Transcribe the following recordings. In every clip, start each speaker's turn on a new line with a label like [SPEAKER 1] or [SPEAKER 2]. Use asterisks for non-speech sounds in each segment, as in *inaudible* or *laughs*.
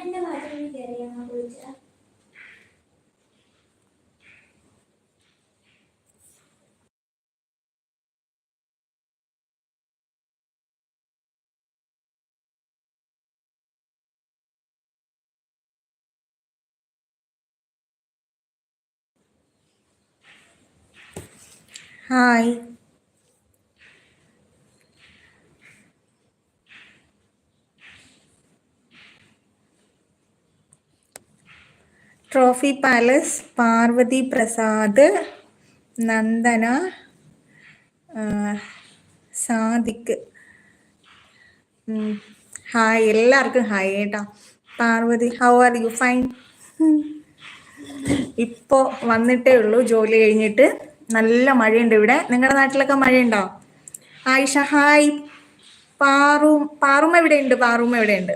[SPEAKER 1] എന്റെ വാട്ടിൽ കയറിയാണോ കുളിച്ച
[SPEAKER 2] hi. Trophy palace Parvathy Prasad Nandana Sadiq hi എല്ലാവർക്കും ഹായ് കേട്ടോ Parvathy how are you fine ഇപ്പോൾ വന്നിട്ടേ ഉള്ളൂ ജോലി കഴിഞ്ഞിട്ട്. നല്ല മഴയുണ്ട് ഇവിടെ. നിങ്ങളുടെ നാട്ടിലൊക്കെ മഴയുണ്ടോ? ആയിഷ ഹായ് പാറു പാറും എവിടെയുണ്ട്? പാറും എവിടെയുണ്ട്.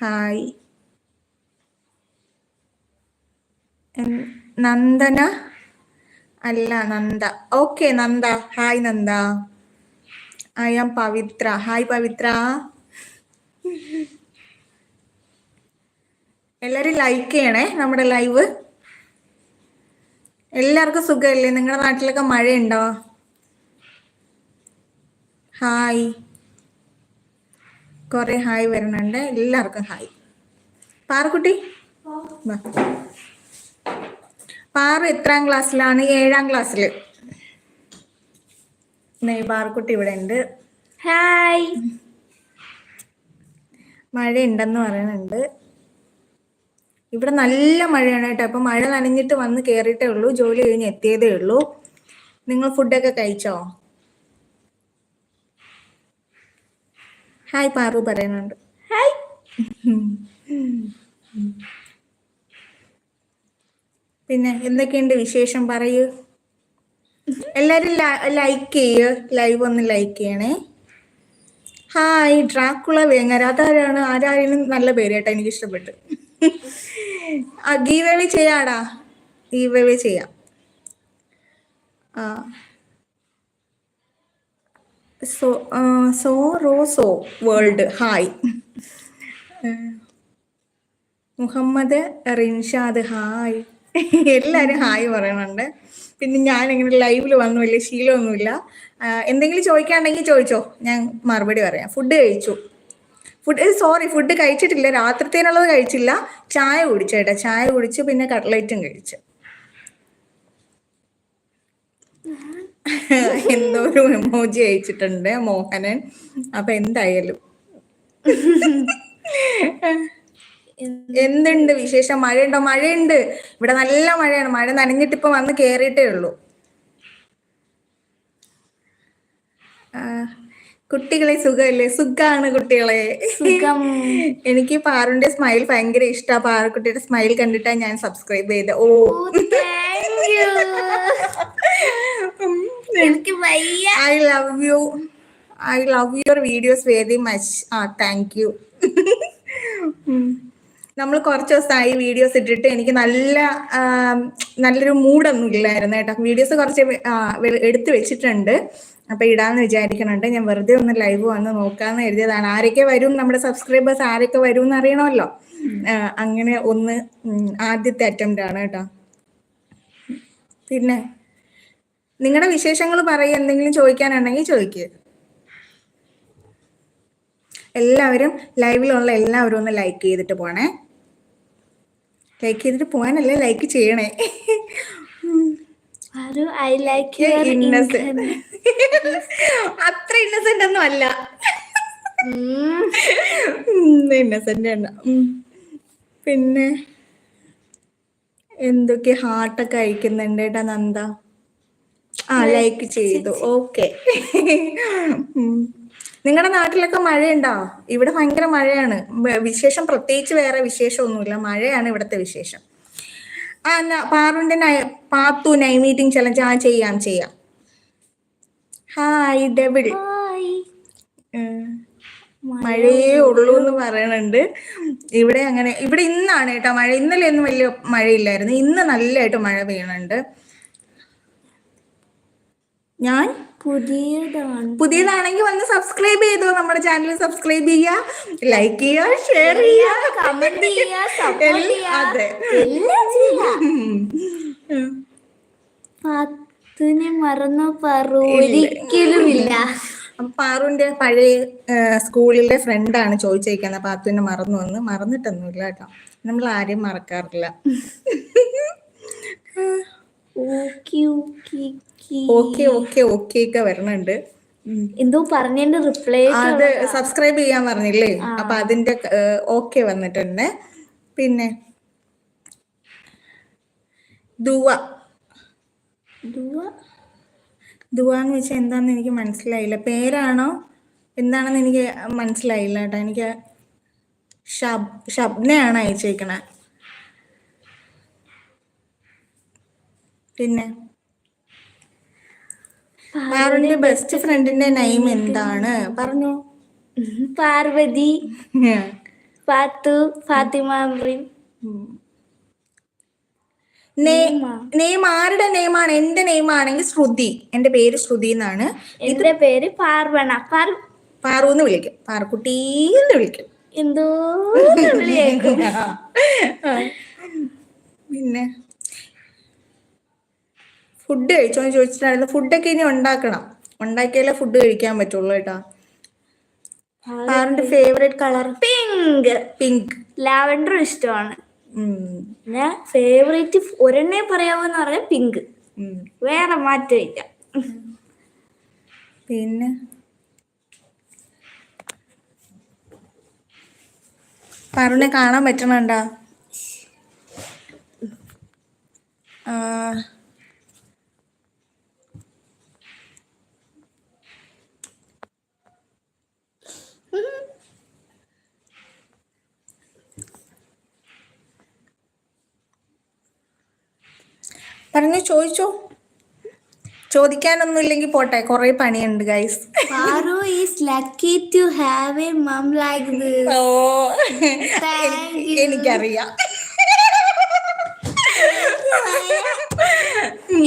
[SPEAKER 2] ഹായ്. നന്ദന? അല്ല Nanda. Okay Nanda. Hi Nanda. I am Pavithra. Hi Pavithra. എല്ലാരും ലൈക്ക് ചെയ്യണേ നമ്മുടെ ലൈവ് എല്ലാവർക്കും സുഖമല്ലേ? നിങ്ങളുടെ നാട്ടിലൊക്കെ മഴയുണ്ടോ? ഹായ്. കുറെ ഹായ് വരുന്നുണ്ട്. എല്ലാവർക്കും ഹായ്. പാറക്കുട്ടി? പാറ എത്രാം ക്ലാസ്സിലാണ്? ഏഴാം ക്ലാസ്സിൽ പാറക്കുട്ടി ഇവിടെ ഉണ്ട്.
[SPEAKER 1] ഹായ്.
[SPEAKER 2] മഴയുണ്ടെന്ന് പറയുന്നുണ്ട്. ഇവിടെ നല്ല മഴയാണ് കേട്ടോ. അപ്പൊ മഴ നനഞ്ഞിട്ട് വന്ന് കയറിയിട്ടേ ഉള്ളൂ. ജോലി കഴിഞ്ഞ് എത്തിയതേ ഉള്ളൂ. നിങ്ങൾ ഫുഡൊക്കെ കഴിച്ചോ? ഹായ് പാറു പറയുന്നുണ്ട്.
[SPEAKER 1] ഹായ്
[SPEAKER 2] പിന്നെ എന്തൊക്കെയുണ്ട് വിശേഷം? പറയൂ. എല്ലാരും ലൈക്ക് ചെയ്യൂ. ലൈവ് ഒന്ന് ലൈക്ക് ചെയ്യണേ. Hi Dracula Vengara. അതാരാണ്? ആരായാലും നല്ല പേര് കേട്ടോ എനിക്ക് ഇഷ്ടപ്പെട്ടു ആ ഗീവേവി ചെയ്യാടാ. ഗീവേവി ചെയ്യാം. ആ സോ റോ so world hi. Muhammad Rinshad hi. എല്ലാവരും ഹായ് പറയുന്നുണ്ട് പിന്നെ ഞാൻ ഇങ്ങനെ ലൈവിൽ വന്നു വലിയ ശീലമൊന്നുമില്ല. എന്തെങ്കിലും ചോദിക്കാണ്ടെങ്കിൽ ചോദിച്ചോ. ഞാൻ മറുപടി പറയാം. ഫുഡ് കഴിച്ചു. ഫുഡ് സോറി ഫുഡ് കഴിച്ചിട്ടില്ല. രാത്രിത്തേനുള്ളത് കഴിച്ചില്ല. ചായ കുടിച്ചേട്ടാ ചായ കുടിച്ചു പിന്നെ കട്ട്ലൈറ്റും കഴിച്ചു. എന്തോ ഒരു എമോജി അയച്ചിട്ടുണ്ട് മോഹനൻ. അപ്പൊ എന്തായാലും. എന്തുണ്ട് വിശേഷം? മഴയുണ്ടോ? മഴയുണ്ട്. ഇവിടെ നല്ല മഴയാണ്. മഴ നനഞ്ഞിട്ട് ഇപ്പൊ വന്ന് കേറിയിട്ടേ ഉള്ളൂ. കുട്ടികളെ സുഖമല്ലേ സുഖാണ് കുട്ടികളെ.
[SPEAKER 1] സുഖം.
[SPEAKER 2] എനിക്ക് പാറുന്റെ സ്മൈൽ ഭയങ്കര ഇഷ്ടാ. പാറക്കുട്ടിയുടെ സ്മൈൽ കണ്ടിട്ടാ ഞാൻ സബ്സ്ക്രൈബ് ചെയ്ത. ഓ.
[SPEAKER 1] എനിക്ക് വയ്യ.
[SPEAKER 2] I love you I love your videos very much ആ താങ്ക് യു നമ്മൾ കുറച്ച് ദിവസമായി വീഡിയോസ് ഇട്ടിട്ട് എനിക്ക് നല്ല നല്ലൊരു മൂഡൊന്നും ഇല്ലായിരുന്നു കേട്ടോ. വീഡിയോസ് കുറച്ച് എടുത്തു വെച്ചിട്ടുണ്ട്. അപ്പൊ ഇടാന്ന് വിചാരിക്കണുണ്ട്. ഞാൻ വെറുതെ ഒന്ന് ലൈവ് വന്ന് നോക്കാന്ന് എഴുതിയതാണ് ആരൊക്കെ വരും? നമ്മുടെ സബ്സ്ക്രൈബേഴ്സ് ആരൊക്കെ വരും എന്ന് അറിയണമല്ലോ? അങ്ങനെ ഒന്ന് ആദ്യത്തെ അറ്റംപ്റ്റ് ആണ് കേട്ടോ. പിന്നെ? നിങ്ങളുടെ വിശേഷങ്ങൾ പറയുക എന്തെങ്കിലും ചോദിക്കാനുണ്ടെങ്കിൽ ചോദിക്കുക എല്ലാവരും ലൈവിലുള്ള എല്ലാവരും ഒന്ന് ലൈക്ക് ചെയ്തിട്ട് പോണേ. ലൈക്ക് ചെയ്തിട്ട് പോകാനല്ലേ ലൈക്ക് ചെയ്യണേ. അത്ര ഇന്നസെന്റ് ഒന്നും അല്ല. ഇന്നസെന്റ് ആണ്. പിന്നെ എന്തൊക്കെ ഹാർട്ടൊക്കെ അയക്കുന്നുണ്ട് കേട്ടാ നന്ദ? ആ ലൈക്ക് ചെയ്തു. ഓക്കെ നിങ്ങളുടെ നാട്ടിലൊക്കെ മഴയുണ്ടോ? ഇവിടെ ഭയങ്കര മഴയാണ്. വിശേഷം പ്രത്യേകിച്ച് വേറെ വിശേഷമൊന്നുമില്ല. മഴയാണ് ഇവിടുത്തെ വിശേഷം. ആ എന്നാ പാറുണ്ടെ നൈ- പാത്തു നൈ മീറ്റിംഗ് ചലഞ്ച് ആ ചെയ്യാം ചെയ്യാം. ഹായ് ഡെബിൾ മഴയേ ഉള്ളൂ. എന്ന് പറയണുണ്ട്. ഇവിടെ അങ്ങനെ ഇവിടെ ഇന്നാണ് കേട്ടോ മഴ. ഇന്നലെ ഒന്നും വലിയ മഴയില്ലായിരുന്നു. ഇന്ന് നല്ലതായിട്ട് മഴ പെയ്യണുണ്ട്. ഞാൻ?
[SPEAKER 1] പുതിയതാണ്.
[SPEAKER 2] പുതിയതാണെങ്കിൽ വന്ന് സബ്സ്ക്രൈബ് ചെയ്തോ നമ്മുടെ ചാനൽ സബ്സ്ക്രൈബ് ചെയ്യുക ലൈക്ക് ചെയ്യുക ഷെയർ ചെയ്യുക
[SPEAKER 1] കമന്റ് ചെയ്യുക
[SPEAKER 2] അതെ.
[SPEAKER 1] എല്ലാം ചെയ്യുക
[SPEAKER 2] ഉം.
[SPEAKER 1] പത്തിനെ മറന്നു പറു
[SPEAKER 2] ഒരിക്കലുമില്ല പാറുവിന്റെ പഴയ സ്കൂളിലെ ഫ്രണ്ടാണ് ചോദിച്ചേക്കുന്നത്. പാത്തുവിനെ മറന്നു വന്ന് മറന്നിട്ടൊന്നുമില്ല കേട്ടോ. നമ്മൾ ആരെയും മറക്കാറില്ല. *laughs*
[SPEAKER 1] ഓക്കി ഓക്കി ഓക്കി.
[SPEAKER 2] ഒക്കെ വരണുണ്ട്.
[SPEAKER 1] എന്തോ പറഞ്ഞതിന്റെ റിപ്ലൈ
[SPEAKER 2] അത് സബ്സ്ക്രൈബ് ചെയ്യാൻ പറഞ്ഞില്ലേ? അപ്പൊ അതിന്റെ ഓക്കെ വന്നിട്ടുണ്ട്. പിന്നെ ദുവ. ദുവ? എന്ന് വെച്ചാൽ എന്താന്ന് എനിക്ക് മനസ്സിലായില്ല. പേരാണോ? എന്താണെന്ന് എനിക്ക് മനസ്സിലായില്ല കേട്ടോ. എനിക്ക് ഷബ് ഷബ്നയാണ് അയച്ചേക്കണേ. പിന്നെ? പാറുവിന്റെ ബെസ്റ്റ് ഫ്രണ്ടിന്റെ നെയിം എന്താണ്? പറഞ്ഞു.
[SPEAKER 1] പാർവതി ഫാത്തു ഫാത്തിമ അമ്രീൻ.
[SPEAKER 2] നെയിം ആരുടെ നെയിമാണ് എന്റെ നെയിം ആണെങ്കിൽ ശ്രുതി. എന്റെ പേര് ശ്രുതി എന്നാണ്.
[SPEAKER 1] എന്റെ പേര് പാർവണ. പാർ
[SPEAKER 2] പാറു എന്ന് വിളിക്കും. പാറക്കുട്ടീന്ന് വിളിക്കും.
[SPEAKER 1] എന്തോ *laughs*
[SPEAKER 2] പിന്നെ? ഫുഡ് കഴിച്ചോ എന്ന് ചോദിച്ചിട്ടായിരുന്നു. ഫുഡൊക്കെ ഇനി ഉണ്ടാക്കണം. ഉണ്ടാക്കിയാലേ ഫുഡ് കഴിക്കാൻ പറ്റുള്ളൂ കേട്ടോ. പാറിന്റെ ഫേവറേറ്റ് കളർ
[SPEAKER 1] പിങ്ക്.
[SPEAKER 2] പിങ്ക്.
[SPEAKER 1] ലാവൻഡറും ഇഷ്ടമാണ്. ഞാൻ ഫേവറേറ്റ് ഒരെണ്ണേ പറയാമെന്ന് പറഞ്ഞാൽ പിങ്ക്. വേറെ മാറ്റമില്ല
[SPEAKER 2] പിന്നെ? പാറുവിനെ കാണാൻ പറ്റണണ്ടാ? ആ. *laughs* പറഞ്ഞു ചോദിച്ചോ. ചോദിക്കാനൊന്നും ഇല്ലെങ്കിൽ പോട്ടെ കുറെ പണിയുണ്ട് guys
[SPEAKER 1] Paru is lucky to have a mum like this
[SPEAKER 2] ഓ. എനിക്കറിയാം.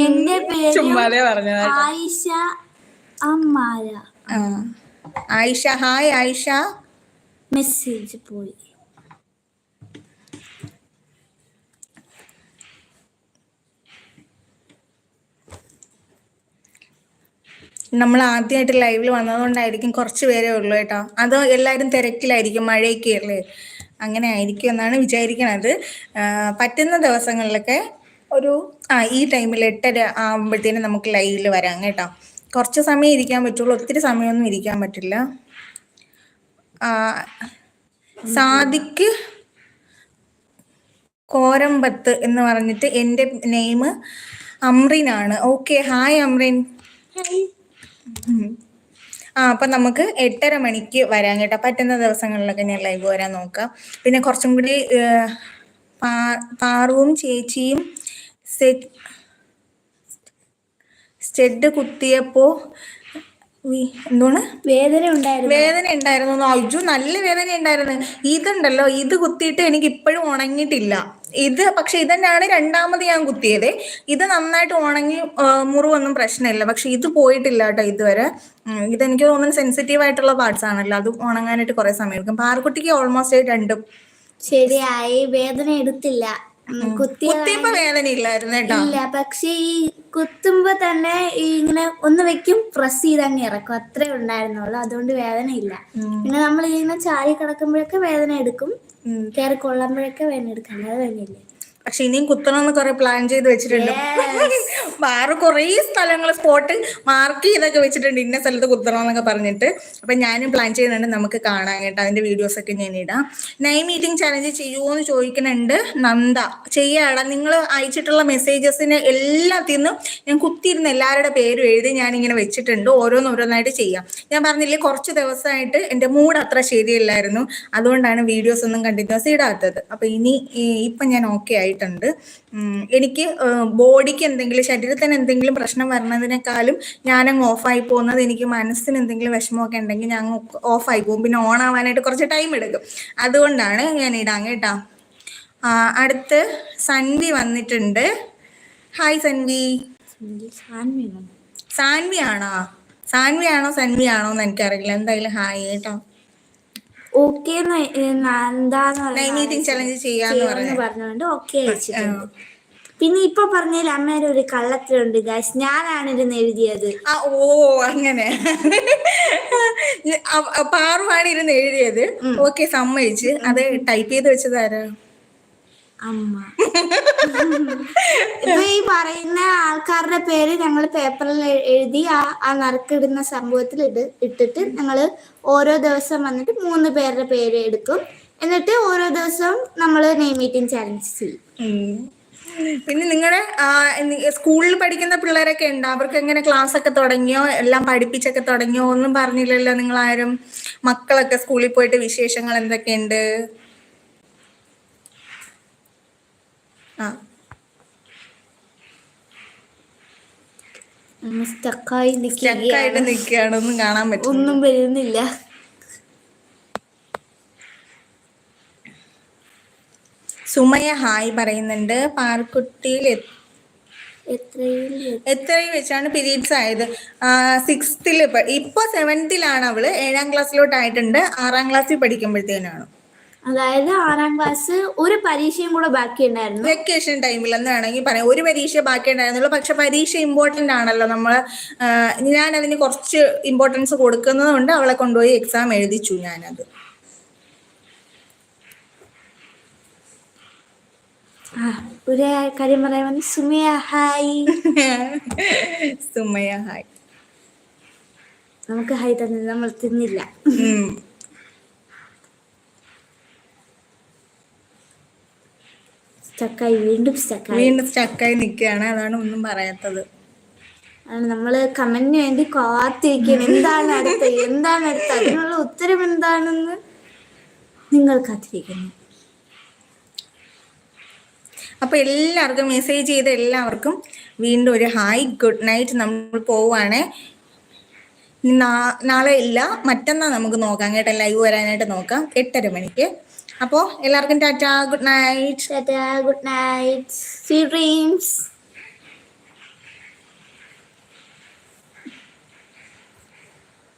[SPEAKER 1] എന്റെ പേര്
[SPEAKER 2] ചുമ്മാതെ പറഞ്ഞു
[SPEAKER 1] ആയിഷ അമ്മാര.
[SPEAKER 2] ആയിഷ ഹായ് ആയിഷ.
[SPEAKER 1] മെസ്സേജ് പോയി.
[SPEAKER 2] നമ്മൾ ആദ്യമായിട്ട് ലൈവിൽ വന്നതുകൊണ്ടായിരിക്കും കുറച്ച് പേരേ ഉള്ളൂ കേട്ടോ. അത് എല്ലാവരും തിരക്കിലായിരിക്കും മഴയൊക്കെ അല്ലേ? അങ്ങനെ ആയിരിക്കും എന്നാണ് വിചാരിക്കണത്. പറ്റുന്ന ദിവസങ്ങളിലൊക്കെ ഒരു ആ ഈ ടൈമിൽ എട്ടര ആകുമ്പോഴത്തേനും നമുക്ക് ലൈവിൽ വരാം കേട്ടോ. കുറച്ച് സമയം ഇരിക്കാൻ പറ്റുള്ളൂ. ഒത്തിരി സമയമൊന്നും ഇരിക്കാൻ പറ്റില്ല. സാദിക്ക് കോരമ്പത്ത് എന്ന് പറഞ്ഞിട്ട് എന്റെ നെയിം അമ്രിനാണ് ഓക്കെ ഹായ് അമ്രിൻ. ആ അപ്പൊ നമുക്ക് എട്ടര മണിക്ക് വരാൻ കേട്ടോ. പറ്റുന്ന ദിവസങ്ങളിലൊക്കെ ഞാൻ ലൈവ് വരാൻ നോക്കാം. പിന്നെ കുറച്ചും കൂടി പാറുവും ചേച്ചിയും സ്റ്റെഡ് കുത്തിയപ്പോ എന്താണ്
[SPEAKER 1] വേദന ഉണ്ടായിരുന്നു.
[SPEAKER 2] വേദന ഉണ്ടായിരുന്നു. അയ്യോ നല്ല വേദന ഉണ്ടായിരുന്നു. ഇതുണ്ടല്ലോ ഇത് കുത്തിയിട്ട് എനിക്ക് ഇപ്പോഴും ഉണങ്ങിയിട്ടില്ല. ഇത് പക്ഷെ ഇതന്നെയാണ് രണ്ടാമത് ഞാൻ കുത്തിയത്. ഇത് നന്നായിട്ട് ഉണങ്ങി മുറിവൊന്നും പ്രശ്നമില്ല. പക്ഷെ ഇത് പോയിട്ടില്ല കേട്ടോ ഇതുവരെ. ഇതെനിക്ക് തോന്നുന്നു സെൻസിറ്റീവ് ആയിട്ടുള്ള പാർട്സ് ആണല്ലോ. അത് ഉണങ്ങാനായിട്ട് കുറെ സമയം എടുക്കും. പാറക്കുട്ടിക്ക് ഓൾമോസ്റ്റ് രണ്ടും
[SPEAKER 1] ശരിയായി. വേദന എടുത്തില്ല.
[SPEAKER 2] കുത്തിയപ്പോ വേദന ഇല്ലായിരുന്നു കേട്ടോ.
[SPEAKER 1] ഇല്ല പക്ഷെ ഈ കുത്തുമ്പോ തന്നെ ഈ ഇങ്ങനെ ഒന്ന് വെക്കും പ്രസ് ചെയ്ത് അങ്ങ് ഇറക്കും. അത്രേ ഉണ്ടായിരുന്നുള്ളൂ. അതുകൊണ്ട് വേദന ഇല്ല പിന്നെ നമ്മൾ ഇങ്ങനെ ചാരി കിടക്കുമ്പോഴൊക്കെ വേദന എടുക്കും.
[SPEAKER 2] കേറി
[SPEAKER 1] കയറി കൊള്ളുമ്പോഴൊക്കെ വേദന എടുക്കും. അല്ലാതെ വേദനയില്ല.
[SPEAKER 2] പക്ഷെ ഇനിയും കുത്തണമെന്ന് കുറെ പ്ലാൻ ചെയ്ത് വെച്ചിട്ടുണ്ട്. വേറെ കുറേ സ്ഥലങ്ങൾ സ്പോട്ട് മാർക്ക് ചെയ്തൊക്കെ വെച്ചിട്ടുണ്ട്. ഇന്ന സ്ഥലത്ത് കുത്തണം എന്നൊക്കെ പറഞ്ഞിട്ട്. അപ്പൊ ഞാനും പ്ലാൻ ചെയ്യുന്നുണ്ട് നമുക്ക് കാണാൻ കേട്ടോ അതിന്റെ വീഡിയോസ് ഒക്കെ ഞാൻ ഇടാം. നൈ മീറ്റിംഗ് ചലഞ്ച് ചെയ്യുമോ എന്ന് ചോദിക്കുന്നുണ്ട് നന്ദ. ചെയ്യാടാ. നിങ്ങൾ അയച്ചിട്ടുള്ള മെസ്സേജസിന് എല്ലാത്തിന്നും ഞാൻ കുത്തിയിരുന്ന എല്ലാവരുടെ പേരും എഴുതി ഞാൻ ഇങ്ങനെ വെച്ചിട്ടുണ്ട് ഓരോന്നോരോന്നായിട്ട് ചെയ്യാം. ഞാൻ പറഞ്ഞില്ലേ കുറച്ച് ദിവസമായിട്ട് എന്റെ മൂഡ് അത്ര ശരിയല്ലായിരുന്നു. അതുകൊണ്ടാണ് വീഡിയോസ് ഒന്നും കണ്ടിന്യൂസ് ഇടാത്തത്. അപ്പൊ ഇനി ഇപ്പൊ ഞാൻ ഓക്കെ ആയിട്ടുണ്ട് എനിക്ക് ബോഡിക്ക് എന്തെങ്കിലും ശരീരത്തിന് എന്തെങ്കിലും പ്രശ്നം വരുന്നതിനേക്കാളും ഞാനങ്ങ് ഓഫായി പോകുന്നത് എനിക്ക് മനസ്സിന് എന്തെങ്കിലും വിഷമമൊക്കെ ഉണ്ടെങ്കിൽ ഞാൻ ഓഫായി പോകും. പിന്നെ ഓൺ ആവാനായിട്ട് കുറച്ച് ടൈം എടുക്കും. അതുകൊണ്ടാണ് ഞാൻ ഇടാൻ കേട്ടോ ആ, അടുത്ത് സൺവി വന്നിട്ടുണ്ട്. ഹായ് സൺവി സാൻവി ആണോ. സാൻവി ആണോ? സൺവി ആണോ? എന്ന് എനിക്കറിയില്ല. എന്തായാലും ഹായ് കേട്ടോ.
[SPEAKER 1] ഓക്കെ എന്താന്ന്
[SPEAKER 2] ചലഞ്ച് ചെയ്യാന്ന് പറഞ്ഞു
[SPEAKER 1] പറഞ്ഞുകൊണ്ട് ഓക്കെ അയച്ചിട്ടുണ്ട് പിന്നെ ഇപ്പൊ പറഞ്ഞതിൽ അമ്മയുടെ ഒരു കള്ളത്തിലുണ്ട് ഗാസ് ഞാനാണ് ഇരുന്ന് എഴുതിയത്.
[SPEAKER 2] ആ ഓ അങ്ങനെ. പാറുവാണ് ഇരുന്ന് എഴുതിയത്. ഓക്കെ സമ്മതിച്ച്. അത് ടൈപ്പ് ചെയ്ത് വെച്ചതാരാ
[SPEAKER 1] അമ്മ. *laughs* ഇപ്പൊ ഈ പറയുന്ന ആൾക്കാരുടെ പേര് ഞങ്ങൾ പേപ്പറിൽ എഴുതി ആ ആ നറുക്കിടുന്ന സംഭവത്തിൽ ഇട് ഇട്ടിട്ട് ഞങ്ങൾ ഓരോ ദിവസം വന്നിട്ട് മൂന്ന് പേരുടെ പേര് എടുക്കും. എന്നിട്ട് ഓരോ ദിവസവും നമ്മൾ നെയ് മീറ്റിംഗ് ചലഞ്ച് ചെയ്യും.
[SPEAKER 2] പിന്നെ നിങ്ങളുടെ സ്കൂളിൽ പഠിക്കുന്ന പിള്ളേരൊക്കെ ഉണ്ടോ? അവർക്ക് എങ്ങനെ ക്ലാസ് ഒക്കെ തുടങ്ങിയോ? എല്ലാം പഠിപ്പിച്ചൊക്കെ തുടങ്ങിയോ? ഒന്നും പറഞ്ഞില്ലല്ലോ നിങ്ങൾ ആരും മക്കളൊക്കെ സ്കൂളിൽ പോയിട്ട് വിശേഷങ്ങൾ എന്തൊക്കെയുണ്ട് ആ
[SPEAKER 1] സ്റ്റക്കായി
[SPEAKER 2] സ്റ്റക്കായിട്ട് നിൽക്കുകയാണ്. ഒന്നും കാണാൻ പറ്റും
[SPEAKER 1] ഒന്നും വരുന്നില്ല.
[SPEAKER 2] സുമയ ഹായ് പറയുന്നുണ്ട്. പാർക്കുട്ടിയിൽ എ-
[SPEAKER 1] എത്രയും
[SPEAKER 2] എത്രയും വെച്ചാണ് പീരീഡ്സ് ആയത്? സിക്സ്ത്തിൽ ഇപ്പൊ സെവൻത്തിലാണ് അവൾ. ഏഴാം ക്ലാസ്സിലോട്ടായിട്ടുണ്ട് ആറാം ക്ലാസ്സിൽ പഠിക്കുമ്പോഴത്തേനാണ്.
[SPEAKER 1] അതായത് ആറാം ക്ലാസ് ഒരു പരീക്ഷയും കൂടെ ബാക്കി ഉണ്ടായിരുന്നു
[SPEAKER 2] വെക്കേഷൻ ടൈമിൽ എന്ന് വേണമെങ്കിൽ പറയാം. ഒരു പരീക്ഷ ബാക്കി ഉണ്ടായിരുന്നുള്ളൂ പക്ഷെ പരീക്ഷ ഇമ്പോർട്ടന്റ് ആണല്ലോ. നമ്മൾ ഞാൻ അതിന് കുറച്ച് ഇമ്പോർട്ടൻസ് കൊടുക്കുന്നതുകൊണ്ട് അവളെ കൊണ്ടുപോയി എക്സാം എഴുതിച്ചു ഞാനത്.
[SPEAKER 1] ഒരു കാര്യം പറയാൻ സുമയ ഹായ്. *laughs*
[SPEAKER 2] സുമയ ഹായ്.
[SPEAKER 1] നമുക്ക് ഹായ് തന്നെ നമ്മൾ തിന്നില്ല. സ്റ്റക്കായി വീണ്ടും സ്റ്റക്കായി
[SPEAKER 2] വീണ്ടും സ്റ്റക്കായി നിൽക്കുകയാണ്. അതാണ് ഒന്നും പറയാത്തത്.
[SPEAKER 1] ആണ് നമ്മൾ കമന്റിന് വേണ്ടി കാത്തിരിക്കണം എന്താണ് അടുത്ത? എന്താണ് അടുത്ത? അതിനുള്ള ഉത്തരം എന്താണെന്ന് നിങ്ങൾ കാത്തിരിക്കുന്നു.
[SPEAKER 2] അപ്പൊ എല്ലാവർക്കും മെസ്സേജ് ചെയ്ത എല്ലാവർക്കും വീണ്ടും ഒരു ഹായ് ഗുഡ് നൈറ്റ് നമ്മൾ പോവുകയാണേ. നാളെ ഇല്ല. മറ്റന്നാ നമുക്ക് നോക്കാം കേട്ടോ. ലൈവ് വരാനായിട്ട് നോക്കാം. എട്ടര മണിക്ക്. അപ്പോൾ എല്ലാവർക്കും tata good night.
[SPEAKER 1] Good night. Sweet dreams.